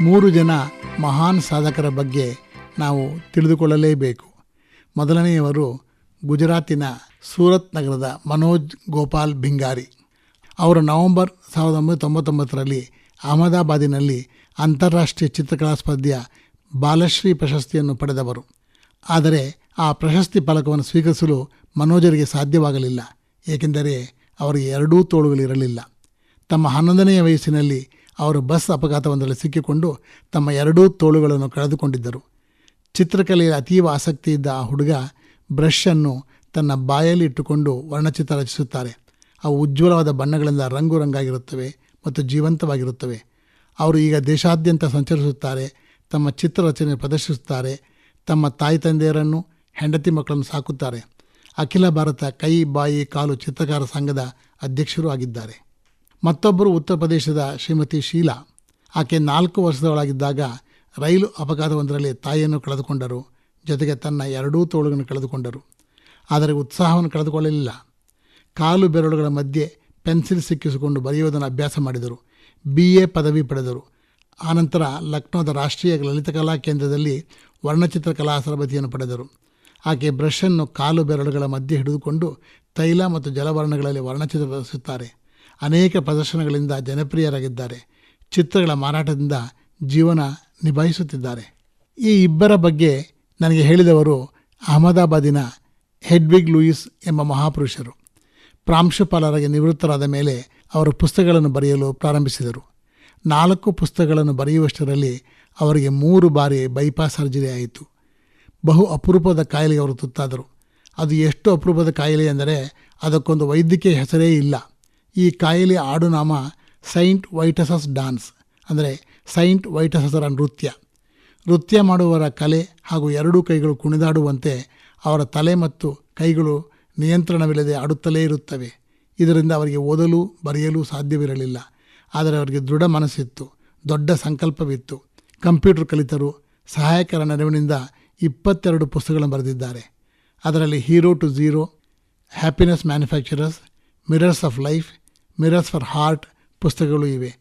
ಮೂರು ಜನ ಮಹಾನ್ ಸಾಧಕರ ಬಗ್ಗೆ ನಾವು ತಿಳಿದುಕೊಳ್ಳಲೇಬೇಕು. ಮೊದಲನೆಯವರು ಗುಜರಾತಿನ ಸೂರತ್ ನಗರದ ಮನೋಜ್ ಗೋಪಾಲ್ ಭಿಂಗಾರಿ. ಅವರು ನವೆಂಬರ್ ಸಾವಿರದ ಒಂಬೈನೂರ ತೊಂಬತ್ತೊಂಬತ್ತರಲ್ಲಿ ಅಹಮದಾಬಾದಿನಲ್ಲಿ ಅಂತಾರಾಷ್ಟ್ರೀಯ ಚಿತ್ರಕಲಾ ಸ್ಪರ್ಧೆಯ ಬಾಲಶ್ರೀ ಪ್ರಶಸ್ತಿಯನ್ನು ಪಡೆದವರು. ಆದರೆ ಆ ಪ್ರಶಸ್ತಿ ಫಲಕವನ್ನು ಸ್ವೀಕರಿಸಲು ಮನೋಜರಿಗೆ ಸಾಧ್ಯವಾಗಲಿಲ್ಲ. ಏಕೆಂದರೆ ಅವರಿಗೆ ಎರಡೂ ತೋಳುಗಳಿರಲಿಲ್ಲ. ತಮ್ಮ ಹನ್ನೊಂದನೆಯ ವಯಸ್ಸಿನಲ್ಲಿ ಅವರು ಬಸ್ ಅಪಘಾತವೊಂದರಲ್ಲಿ ಸಿಕ್ಕಿಕೊಂಡು ತಮ್ಮ ಎರಡೂ ತೋಳುಗಳನ್ನು ಕಳೆದುಕೊಂಡಿದ್ದರು. ಚಿತ್ರಕಲೆಯಲ್ಲಿ ಅತೀವ ಆಸಕ್ತಿ ಇದ್ದ ಆ ಹುಡುಗ ಬ್ರಷನ್ನು ತನ್ನ ಬಾಯಲ್ಲಿ ಇಟ್ಟುಕೊಂಡು ವರ್ಣಚಿತ್ರ ರಚಿಸುತ್ತಾರೆ. ಅವು ಉಜ್ವಲವಾದ ಬಣ್ಣಗಳಿಂದ ರಂಗು ರಂಗಾಗಿರುತ್ತವೆ ಮತ್ತು ಜೀವಂತವಾಗಿರುತ್ತವೆ. ಅವರು ಈಗ ದೇಶಾದ್ಯಂತ ಸಂಚರಿಸುತ್ತಾರೆ, ತಮ್ಮ ಚಿತ್ರ ರಚನೆ ಪ್ರದರ್ಶಿಸುತ್ತಾರೆ, ತಮ್ಮ ತಾಯಿ ತಂದೆಯರನ್ನು, ಹೆಂಡತಿ ಮಕ್ಕಳನ್ನು ಸಾಕುತ್ತಾರೆ. ಅಖಿಲ ಭಾರತ ಕೈ, ಬಾಯಿ, ಕಾಲು ಚಿತ್ರಕಾರ ಸಂಘದ ಅಧ್ಯಕ್ಷರೂ ಆಗಿದ್ದಾರೆ. ಮತ್ತೊಬ್ಬರು ಉತ್ತರ ಪ್ರದೇಶದ ಶ್ರೀಮತಿ ಶೀಲಾ. ಆಕೆ ನಾಲ್ಕು ವರ್ಷದವಳಾಗಿದ್ದಾಗ ರೈಲು ಅಪಘಾತವೊಂದರಲ್ಲಿ ತಾಯಿಯನ್ನು ಕಳೆದುಕೊಂಡರು. ಜೊತೆಗೆ ತನ್ನ ಎರಡೂ ತೋಳುಗಳನ್ನು ಕಳೆದುಕೊಂಡರು. ಆದರೆ ಉತ್ಸಾಹವನ್ನು ಕಳೆದುಕೊಳ್ಳಲಿಲ್ಲ. ಕಾಲು ಬೆರಳುಗಳ ಮಧ್ಯೆ ಪೆನ್ಸಿಲ್ ಸಿಕ್ಕಿಸಿಕೊಂಡು ಬರೆಯುವುದನ್ನು ಅಭ್ಯಾಸ ಮಾಡಿದರು. ಬಿ ಎ ಪದವಿ ಪಡೆದರು. ಆನಂತರ ಲಕ್ನೋದ ರಾಷ್ಟ್ರೀಯ ಲಲಿತಕಲಾ ಕೇಂದ್ರದಲ್ಲಿ ವರ್ಣಚಿತ್ರ ಕಲಾ ತರಬೇತಿಯನ್ನು ಪಡೆದರು. ಆಕೆ ಬ್ರಷನ್ನು ಕಾಲು ಬೆರಳುಗಳ ಮಧ್ಯೆ ಹಿಡಿದುಕೊಂಡು ತೈಲ ಮತ್ತು ಜಲವರ್ಣಗಳಲ್ಲಿ ವರ್ಣಚಿತ್ರ ರಚಿಸುತ್ತಾರೆ. ಅನೇಕ ಪ್ರದರ್ಶನಗಳಿಂದ ಜನಪ್ರಿಯರಾಗಿದ್ದಾರೆ. ಚಿತ್ರಗಳ ಮಾರಾಟದಿಂದ ಜೀವನ ನಿಭಾಯಿಸುತ್ತಿದ್ದಾರೆ. ಈ ಇಬ್ಬರ ಬಗ್ಗೆ ನನಗೆ ಹೇಳಿದವರು ಅಹಮದಾಬಾದಿನ ಹೆಡ್ವಿಗ್ ಲೂಯಿಸ್ ಎಂಬ ಮಹಾಪುರುಷರು. ಪ್ರಾಂಶುಪಾಲರಾಗಿ ನಿವೃತ್ತರಾದ ಮೇಲೆ ಅವರು ಪುಸ್ತಕಗಳನ್ನು ಬರೆಯಲು ಪ್ರಾರಂಭಿಸಿದರು. ನಾಲ್ಕು ಪುಸ್ತಕಗಳನ್ನು ಬರೆಯುವಷ್ಟರಲ್ಲಿ ಅವರಿಗೆ ಮೂರು ಬಾರಿ ಬೈಪಾಸ್ ಸರ್ಜರಿ ಆಯಿತು. ಬಹು ಅಪರೂಪದ ಕಾಯಿಲೆಗೆ ಅವರು ತುತ್ತಾದರು. ಅದು ಎಷ್ಟು ಅಪರೂಪದ ಕಾಯಿಲೆ ಎಂದರೆ ಅದಕ್ಕೊಂದು ವೈದ್ಯಕೀಯ ಹೆಸರೇ ಇಲ್ಲ. ಈ ಕಾಯಿಲೆಯ ಆಡುನಾಮ ಸೈಂಟ್ ವೈಟಸಸ್ ಡಾನ್ಸ್ ಅಂದರೆ ಸೈಂಟ್ ವೈಟಸಸರ ನೃತ್ಯ. ನೃತ್ಯ ಮಾಡುವವರ ಕಲೆ ಹಾಗೂ ಎರಡೂ ಕೈಗಳು ಕುಣಿದಾಡುವಂತೆ ಅವರ ತಲೆ ಮತ್ತು ಕೈಗಳು ನಿಯಂತ್ರಣವಿಲ್ಲದೆ ಆಡುತ್ತಲೇ ಇರುತ್ತವೆ. ಇದರಿಂದ ಅವರಿಗೆ ಓದಲು, ಬರೆಯಲು ಸಾಧ್ಯವಿರಲಿಲ್ಲ. ಆದರೆ ಅವರಿಗೆ ದೃಢ ಮನಸ್ಸಿತ್ತು, ದೊಡ್ಡ ಸಂಕಲ್ಪವಿತ್ತು. ಕಂಪ್ಯೂಟರ್ ಕಲಿತರು ಸಹಾಯಕರ ನೆರವಿನಿಂದ ಇಪ್ಪತ್ತೆರಡು ಪುಸ್ತಕಗಳನ್ನು ಬರೆದಿದ್ದಾರೆ. ಅದರಲ್ಲಿ hero to zero happiness manufacturers mirrors of life mirrors for heart ಪುಸ್ತಕಗಳು ಇವೆ.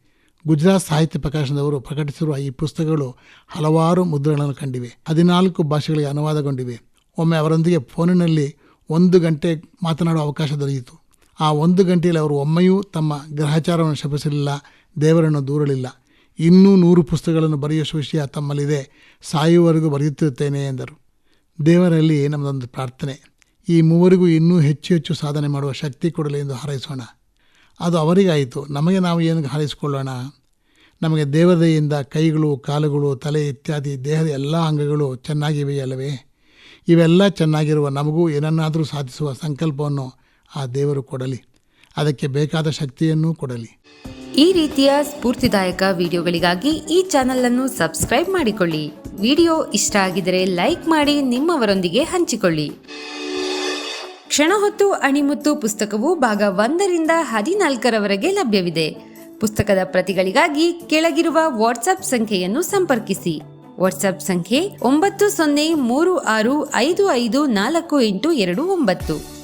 ಗುಜರಾತ್ ಸಾಹಿತ್ಯ ಪ್ರಕಾಶನದವರು ಪ್ರಕಟಿಸಿರುವ ಈ ಪುಸ್ತಕಗಳು ಹಲವಾರು ಮುದ್ರಣಗಳನ್ನು ಕಂಡಿವೆ. ಹದಿನಾಲ್ಕು ಭಾಷೆಗಳಿಗೆ ಅನುವಾದಗೊಂಡಿವೆ. ಒಮ್ಮೆ ಅವರೊಂದಿಗೆ ಫೋನಿನಲ್ಲಿ ಒಂದು ಗಂಟೆ ಮಾತನಾಡುವ ಅವಕಾಶ ದೊರೆಯಿತು. ಆ ಒಂದು ಗಂಟೆಯಲ್ಲಿ ಅವರು ಒಮ್ಮೆಯೂ ತಮ್ಮ ಗ್ರಹಚಾರವನ್ನು ಶಪಿಸಲಿಲ್ಲ, ದೇವರನ್ನು ದೂರಲಿಲ್ಲ. ಇನ್ನೂ ನೂರು ಪುಸ್ತಕಗಳನ್ನು ಬರೆಯುವ ವಿಷಯ ತಮ್ಮಲ್ಲಿದೆ. ಸಾಯುವವರೆಗೂ ಬರೆಯುತ್ತಿರುತ್ತೇನೆ ಎಂದರು. ದೇವರಲ್ಲಿ ನಮ್ಮದೊಂದು ಪ್ರಾರ್ಥನೆ. ಈ ಮೂವರಿಗೂ ಇನ್ನೂ ಹೆಚ್ಚು ಹೆಚ್ಚು ಸಾಧನೆ ಮಾಡುವ ಶಕ್ತಿ ಕೊಡಲಿ ಎಂದು ಹಾರೈಸೋಣ. ಅದು ಅವರಿಗಾಯಿತು. ನಮಗೆ ನಾವು ಏನು ಹಾರೈಸಿಕೊಳ್ಳೋಣ? ನಮಗೆ ದೇವದೆಯಿಂದ ಕೈಗಳು, ಕಾಲುಗಳು, ತಲೆ ಇತ್ಯಾದಿ, ದೇಹದ ಎಲ್ಲ ಅಂಗಗಳು ಚೆನ್ನಾಗಿವೆಯಲ್ಲವೇ? ಇವೆಲ್ಲ ಚೆನ್ನಾಗಿರುವ ನಮಗೂ ಏನನ್ನಾದರೂ ಸಾಧಿಸುವ ಸಂಕಲ್ಪವನ್ನು ಆ ದೇವರು ಕೊಡಲಿ. ಅದಕ್ಕೆ ಬೇಕಾದ ಶಕ್ತಿಯನ್ನೂ ಕೊಡಲಿ. ಈ ರೀತಿಯ ಸ್ಫೂರ್ತಿದಾಯಕ ವಿಡಿಯೋಗಳಿಗಾಗಿ ಈ ಚಾನೆಲ್ ಅನ್ನು ಸಬ್ಸ್ಕ್ರೈಬ್ ಮಾಡಿಕೊಳ್ಳಿ. ವಿಡಿಯೋ ಇಷ್ಟ ಆಗಿದರೆ ಲೈಕ್ ಮಾಡಿ, ನಿಮ್ಮವರೊಂದಿಗೆ ಹಂಚಿಕೊಳ್ಳಿ. ಕ್ಷಣ ಹೊತ್ತು ಅಣಿಮುತ್ತು ಪುಸ್ತಕವು ಭಾಗ ಒಂದರಿಂದ ಹದಿನಾಲ್ಕರವರೆಗೆ ಲಭ್ಯವಿದೆ. ಪುಸ್ತಕದ ಪ್ರತಿಗಳಿಗಾಗಿ ಕೆಳಗಿರುವ ವಾಟ್ಸ್ಆಪ್ ಸಂಖ್ಯೆಯನ್ನು ಸಂಪರ್ಕಿಸಿ. ವಾಟ್ಸ್ಆಪ್ ಸಂಖ್ಯೆ ಒಂಬತ್ತು ಸೊನ್ನೆ ಮೂರು ಆರು ಐದು ಐದು ನಾಲ್ಕು ಎಂಟು ಎರಡು ಒಂಬತ್ತು.